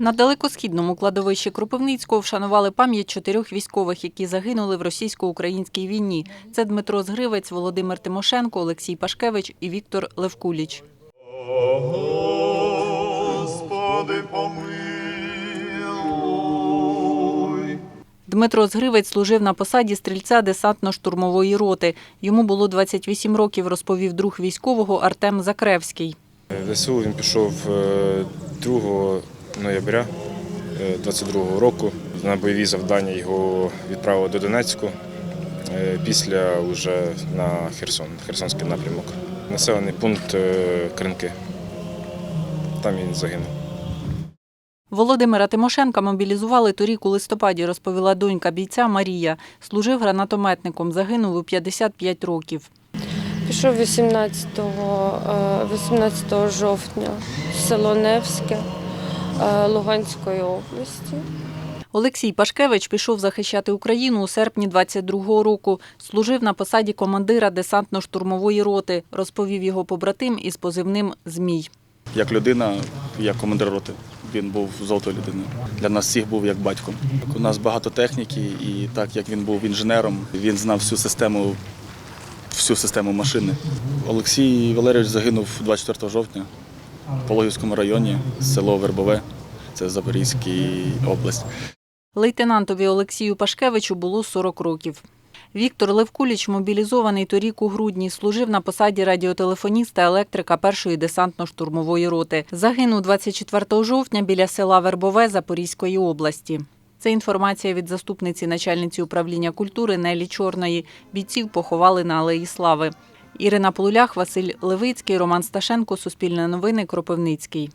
На далекосхідному кладовищі Кропивницького вшанували пам'ять чотирьох військових, які загинули в російсько-українській війні. Це Дмитро Згривець, Володимир Тимошенко, Олексій Пашкевич і Віктор Левкуліч. Господи, помилуй. Дмитро Згривець служив на посаді стрільця десантно-штурмової роти. Йому було 28 років, розповів друг військового Артем Закревський. В ЗСУ він пішов е, 2 ноября 22 року. На бойові завдання його відправили до Донецьку. е, Після вже на Херсон, Херсонський напрямок. Населений пункт е, Кринки. Там він загинув. Володимира Тимошенка мобілізували торік у листопаді, розповіла донька бійця Марія. Служив гранатометником, загинув у 55 років. Пішов 18, е, 18 жовтня в село Невське е, Луганської області. Олексій Пашкевич пішов захищати Україну у серпні 22-го року. Служив на посаді командира десантно-штурмової роти, розповів його побратим із позивним Змій. як людина, як командир роти. Він був золотою людиною. Для нас всіх був як батьком. У нас багато техніки, і так як він був інженером, він знав всю систему, всю систему машини. Олексій Валерійович загинув 24 жовтня в Пологівському районі, село Вербове, це Запорізька область. Лейтенантові Олексію Пашкевичу було 40 років. Віктор Левкуліч, мобілізований торік у грудні, служив на посаді радіотелефоніста електрика першої десантно-штурмової роти. Загинув 24 жовтня біля села Вербове Запорізької області. Це інформація від заступниці начальниці управління культури Нелі Чорної. Бійців поховали на Алеї Слави. Ірина Полулях, Василь Левицький, Роман Сташенко, Суспільне новини, Кропивницький.